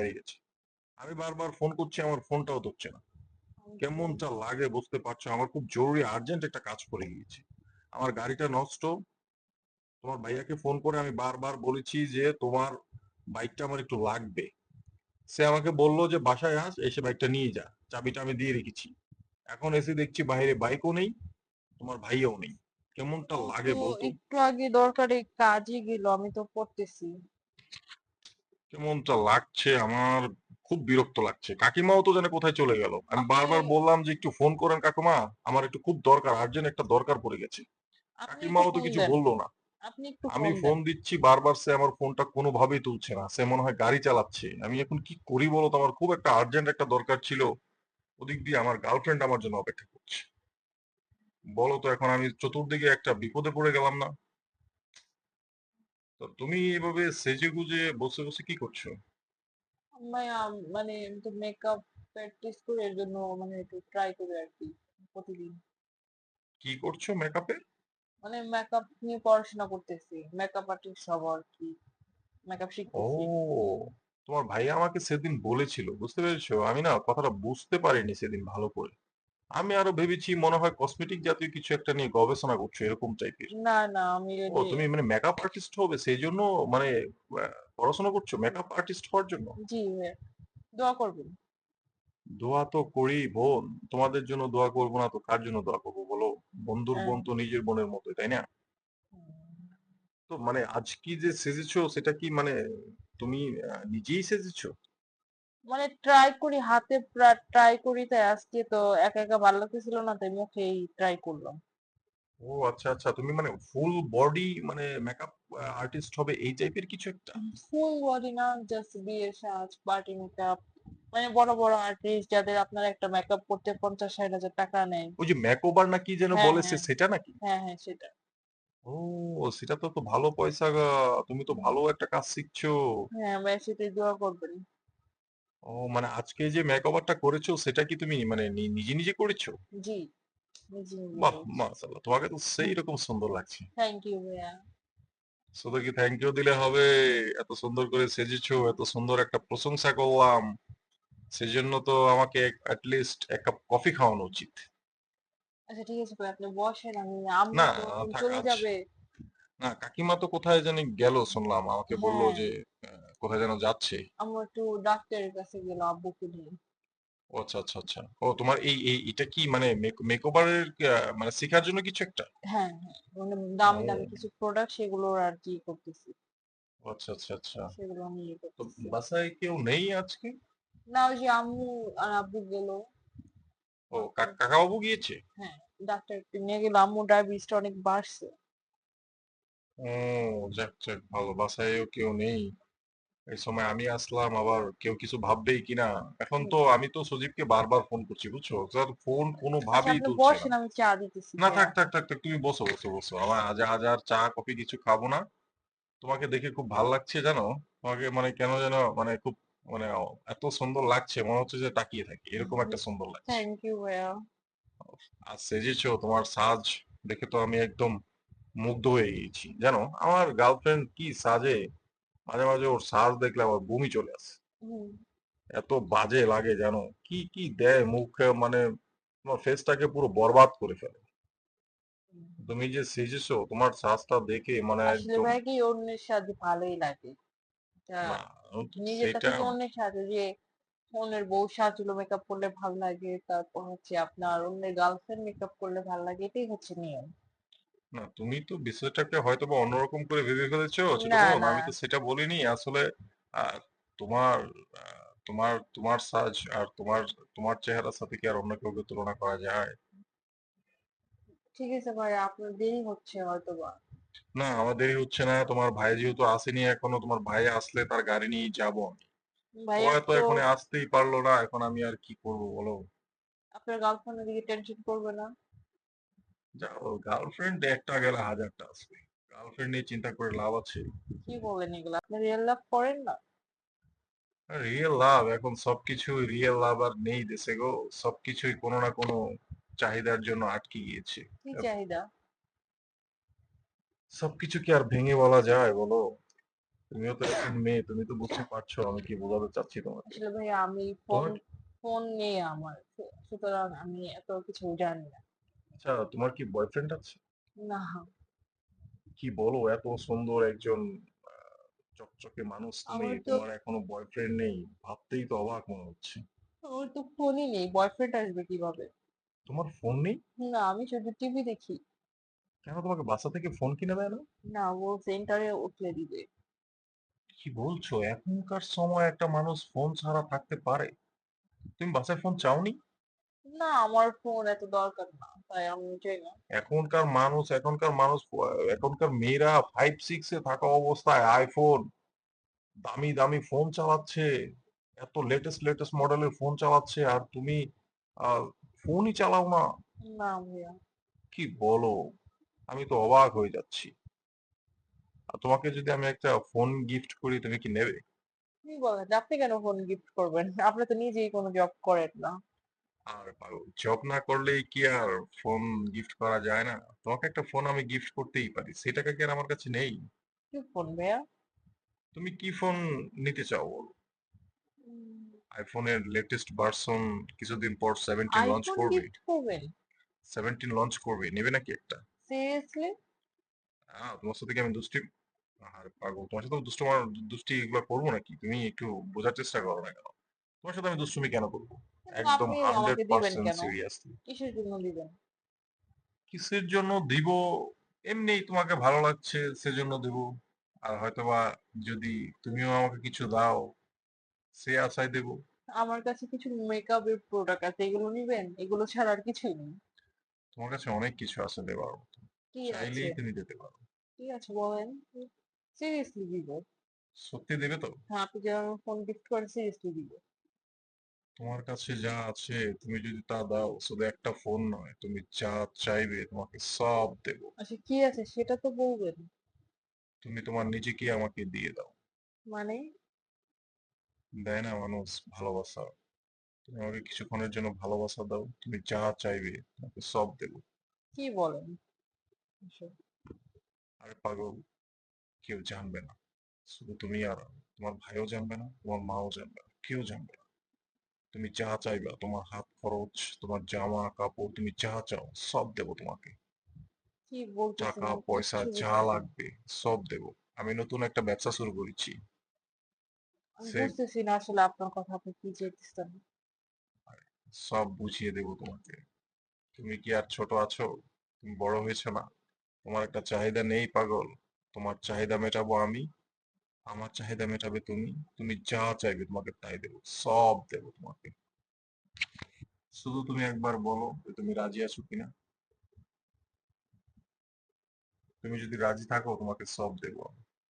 হয়ে গেছে। আমি বারবার ফোন করছি আমার ফোনটাও ধরছে না। কেমনটা লাগে বুঝতে পারছ? আমার খুব জরুরি আর্জেন্ট একটা কাজ পড়ে গিয়েছে। আমার গাড়িটা নষ্ট। তোমার ভাইয়াকে ফোন করে আমি বারবার বলেছি যে তোমার বাইকটা আমার একটু লাগবে। সে আমাকে বলল যে বাসায় আস এসে বাইকটা নিয়ে যা। চাবিটা আমি দিয়ে রেখেছি। এখন এসে দেখছি বাইরে বাইকও নেই তোমার ভাইয়াও নেই। কেমনটা লাগে বলতো? একটু আগে দরকারি কাজে গেল আমি তো পড়তেছি কেমনটা লাগছে? আমার খুব বিরক্ত লাগছে। কাকিমাও তো জানে কোথায় চলে গেল। আমি বারবার বললাম যে একটু ফোন করেন কাকিমা। আমার একটু খুব দরকার আর্জেন্ট একটা দরকার পড়ে গেছে। কাকিমাও তো কিছু বলল না। আমি ফোন দিচ্ছি বারবার সে আমার ফোনটা কোনোভাবেই তুলছে না। সে মনে হয় গাড়ি চালাচ্ছে। আমি এখন কি করি বলো তো আমার খুব একটা আর্জেন্ট একটা দরকার ছিল। ওদিক দিয়ে আমার গার্লফ্রেন্ড আমার জন্য অপেক্ষা করছে। বলো তো এখন আমি চতুর্দিকে একটা বিপদে পড়ে গেলাম না। তো তুমি এভাবে সেজে গুজে বসে বসে কি করছ? আমি মানে আমি তো মেকআপ প্র্যাকটিস করি এর জন্য মানে একটু ট্রাই করি আর কি প্রতিদিন। কি করছ মেকআপে মানে মেকআপ নিয়ে পড়াশোনা করতেছি। মেকআপ আর্টিস্ট হব আর কি মেকআপ ও শিখতেছি তোমার ভাই আমাকে সেদিন বলেছিল বুঝতে পেরেছ? আমি না কথাটা বুঝতে পারিনি সেদিন ভালো করে। আমি আরও ভেবেছি মনে হয় কসমেটিক জাতীয় কিছু একটা নিয়ে গবেষণা করছ এরকম টাইপের না না আমি ও তুমি মানে মেকআপ আর্টিস্ট হবে সেই জন্য মানে পড়াশোনা করছ মেকআপ আর্টিস্ট হওয়ার জন্য? জি দোয়া করবেন। দোয়া তো করি বোন। তোমাদের জন্য দোয়া করব না তো কার জন্য দোয়া করব বলো? বন্ধুর হ্যাঁ। বোন তো নিজের বোনের মতো তাই না? তো মানে আজ কি যে সেজেছো সেটা কি মানে তুমি নিজেই সেজেছো? মানে ট্রাই করি হাতে ট্রাই করি তাই আজকে তো একা একা ভালো লাগতেছিল না তাই মুখেই ট্রাই করলাম। ও আচ্ছা আচ্ছা তুমি মানে ফুল বডি মানে মেকআপ আর্টিস্ট হবে এই টাইপের কিছু একটা? ফুল বডি না জাস্ট বিয়ের সাজ পার্টি মেকআপ মানে বড় বড় আর্টিস্ট যাদের আপনার একটা মেকআপ করতে পঞ্চাশ ষাট হাজার টাকা নেয়। ওই যে মেকওভার না কি যেন হ্যাঁ, বলেছে হ্যাঁ। সেটা নাকি? হ্যাঁ হ্যাঁ সেটা। ও সেটা তো তো ভালো পয়সা গা তুমি তো ভালো একটা কাজ শিখছো। হ্যাঁ ভাই সেটাই দোয়া করবেন। ও মানে আজকে যে মেকওভারটা করেছ সেটা কি তুমি মানে নি- নিজে নিজে করেছ? জি জি বাহ মাশাআল্লাহ তোমাকে তো সেই রকম সুন্দর লাগছে। থ্যাংক ইউ ভাইয়া। শুধু কি থ্যাংক ইউ দিলে হবে এত সুন্দর করে সেজেছো এত সুন্দর একটা প্রশংসা করলাম। সেজন্য তো আমাকে অ্যাটলিস্ট এক কাপ কফি খাওয়ানো উচিত। আচ্ছা ঠিক আছে ভাই আপনি বসেন আমি আম্মু না, তো থাক, চলে যাবে। না কাকিমা তো কোথায় জানি গেল শুনলাম আমাকে বলল হ্যাঁ। যে আহ, কোথায় যেন যাচ্ছে? আম্মু একটু ডাক্তারের কাছে গেল আব্বুকে নিয়ে। ও আচ্ছা আচ্ছা আচ্ছা। ও তোমার এই এই এটা কি মানে মেকওভারের মানে শেখার জন্য কিছু একটা? হ্যাঁ হ্যাঁ। মানে দামি দামি কিছু প্রোডাক্ট সেগুলো আর কি করতেছি। আচ্ছা আচ্ছা আচ্ছা। সেগুলো আমি ইয়ে তো বাসায় কেউ নেই আজকে? না ওই যে আম্মু আর আব্বু গেল। ও কা- কাকাবাবু গিয়েছে? ডাক্তারকে নিয়ে গেল। আম্মু ডায়াবেটিসটা অনেক বাড়ছে। ও যাক যাক ভালো। বাসায়ও কেউ নেই। এই সময় আমি আসলাম আবার কেউ কিছু ভাববেই কিনা এখন তো আমি তো সজীবকে বারবার ফোন করছি বুঝছ? স্যার ফোন কোনো আচ্ছা ভাবেই তুলছে না। আমি চা দিতেছি না থাক থাক থাক থাক তুমি বসো বসো বসো। আমার আজ আর চা কফি কিছু খাব না। তোমাকে দেখে খুব ভালো লাগছে জানো? তোমাকে মানে কেন যেন মানে খুব মানে এত সুন্দর লাগছে মনে হচ্ছে যে তাকিয়ে থাকি। এরকম একটা সুন্দর লাগছে। থ্যাংক ইউ ভাইয়া। আর সেজেছো তোমার সাজ দেখে তো আমি একদম মুগ্ধ হয়ে গেছি। জানো? আমার গার্লফ্রেন্ড কি সাজে? মাঝে মাঝে ওর সাজ দেখলে আমার বমি চলে আসে। এত বাজে লাগে জানো? কি কি দেয় মুখে মানে তোমার ফেসটাকে পুরো বরবাদ করে ফেলে। তুমি যে সেজেছো তোমার সাজটা দেখে মানে আসলে ভাই কি অন্যের সাথে ভালোই লাগে? তা না নিজেরটা সেটা থেকে অন্যের সাথে যে অন্যের বউ সাজলো মেকআপ করলে ভালো লাগে তারপর হচ্ছে আপনার অন্যের গার্লফ্রেন্ড মেকআপ করলে ভালো লাগে এটাই হচ্ছে নিয়ম। না তুমি তো বিষয়টাকে হয়তো বা অন্যরকম করে ভেবে ফেলেছো ছোট না, বোন না। আমি তো সেটা বলিনি। আসলে আহ, তোমার আহ, তোমার তোমার সাজ আর তোমার তোমার চেহারার সাথে কি আর অন্য কাউকে তুলনা করা যায়? ঠিক আছে ভাই আপনার দেরি হচ্ছে হয়তো বা না আমার দেরি হচ্ছে না তোমার ভাই যেহেতু আসেনি এখনও তোমার ভাই আসলে তার গাড়ি নিয়ে যাব আমি। ও তো এখন আসতেই পারল না এখন আমি আর কি করব বলো? আপনার গার্লফ্রেন্ডের দিকে টেনশন করবে না। গার্লফ্রেন্ড একটা গেলে হাজারটা আসবে। গার্লফ্রেন্ড নিয়ে চিন্তা করে লাভ আছে? কি বলেন এগুলো? আপনি রিয়েল লাভ করেন না? রিয়েল লাভ এখন সবকিছু রিয়েল লাভ আর নেই দেশে গো। সবকিছুই কোনো না কোনো চাহিদার জন্য আটকে গিয়েছে। কি চাহিদা? সবকিছু কি আর ভেঙে বলা যায় বলো? তুমিও তো এখন মেয়ে তুমি তো বুঝতে পারছ আমি কি বোঝাতে চাচ্ছি তোমাকে? আসলে ভাইয়া আমি ফোন ফোন নেই আমার। সুতরাং আমি এত কিছু জানি না। আচ্ছা তোমার কি বয়ফ্রেন্ড আছে? না কি বলো? এত সুন্দর একজন চকচকে মানুষ তুমি আমার তো তোমার এখনও বয়ফ্রেন্ড নেই। ভাবতেই তো অবাক মনে হচ্ছে। আমার তো ফোনই নেই। বয়ফ্রেন্ড আসবে কীভাবে? তোমার ফোন নেই? না আমি শুধু টিভি দেখি। কেন তোমাকে বাসা থেকে ফোন কিনে দেয় না? না ও সেন্টারে উঠলে দিবে। কি বলছো? এখনকার সময় একটা মানুষ ফোন ছাড়া থাকতে পারে। তুমি বাসায় ফোন চাওনি? না আমার ফোন এত দরকার না তাই আমি চাই না। এখনকার মানুষ এখনকার মানুষ এখনকার মেয়েরা ফাইভ সিক্স এ থাকা অবস্থায় আইফোন দামি দামি ফোন চালাচ্ছে এত লেটেস্ট লেটেস্ট মডেলের ফোন চালাচ্ছে আর তুমি ফোনই চালাও না। না ভাইয়া। কি বলো? আমি তো অবাক হয়ে যাচ্ছি। আর তোমাকে যদি আমি একটা ফোন গিফট করি তুমি কি নেবে? কি বলেন আপনি কেন ফোন গিফট করবেন? আপনি তো নিজেই কোনো জব করেন না। আর জব না করলেই কি আর ফোন গিফট করা যায় না? তোমাকে একটা ফোন আমি গিফট করতেই পারি সেই টাকা কি আর আমার কাছে নেই? কি ফোন ভাইয়া? তুমি কি ফোন নিতে চাও বলো? আইফোনের লেটেস্ট ভার্সন কিছুদিন পর সেভেন্টিন লঞ্চ করবে। গিফট করবেন? সেভেন্টিন লঞ্চ করবে নেবে নাকি একটা? সিরিয়াসলি আহ তোমার সাথে কি আমি দুষ্টি আর পাগল তোমার সাথে দুষ্ট দুষ্টি এগুলো করব নাকি? তুমি একটু বোঝার চেষ্টা করো না কেন? তোমার সাথে আমি দুষ্টুমি কেন করব? একদম আপনি হান্ড্রেড আমাকে দিবেন পার্সেন্ট কেন? সিরিয়াসলি কিসের জন্য দিবেন? কিসের জন্য দিব? তোমাকে ভালো লাগছে সেজন্য দিব। আর হয়তোবা যদি তুমিও আমাকে কিছু দাও সে আশায় দেব। আমার কাছে কিছু মেকআপের প্রোডাক্ট আছে এগুলো নিবেন? এগুলো ছাড়া আর কিছুই নেই। তোমার কাছে অনেক কিছু আছে দেওয়ার মতো। চাইলেই তুমি দিতে পারো। কি আছে বলেন? সিরিয়াসলি দিব। সত্যি দেবে তো? হ্যাঁ আপনি যেমন ফোন গিফট করেন সিরিয়াসলি দিব। তোমার কাছে যা আছে তুমি যদি তা দাও শুধু একটা ফোন নয় তুমি যা চাইবে তোমাকে সব দেব। আচ্ছা কি আছে? সেটা তো বলবেন তুমি তোমার নিজেকে আমাকে দিয়ে দাও। মানে? দেয় না মানুষ ভালোবাসা। তুমি আমাকে কিছুক্ষণের জন্য ভালোবাসা দাও তুমি যা চাইবে তোমাকে সব দেব। কি বলেন আরে পাগল কেউ জানবে না। শুধু তুমি আর তোমার ভাইও জানবে না তোমার মাও জানবে না কেউ জানবে না। তুমি যা চাইবা তোমার হাত খরচ তোমার জামা কাপড় তুমি যা চাও সব দেবো তোমাকে। টাকা পয়সা যা লাগবে সব দেব। আমি নতুন একটা ব্যবসা শুরু করেছি। বুঝতেছি না আসলে আপনার কথা আপনি কি সব বুঝিয়ে দেব তোমাকে। তুমি কি আর ছোট আছো? তুমি বড় হয়েছো না? তোমার একটা চাহিদা নেই পাগল। তোমার চাহিদা মেটাবো আমি। আমার চাহিদা মেটাবে তুমি তুমি যা চাইবে তোমাকে তাই দেবো, সব দেবো তোমাকে শুধু তুমি একবার বলো যে তুমি রাজি আছো কিনা তুমি যদি রাজি থাকো তোমাকে সব দেবো।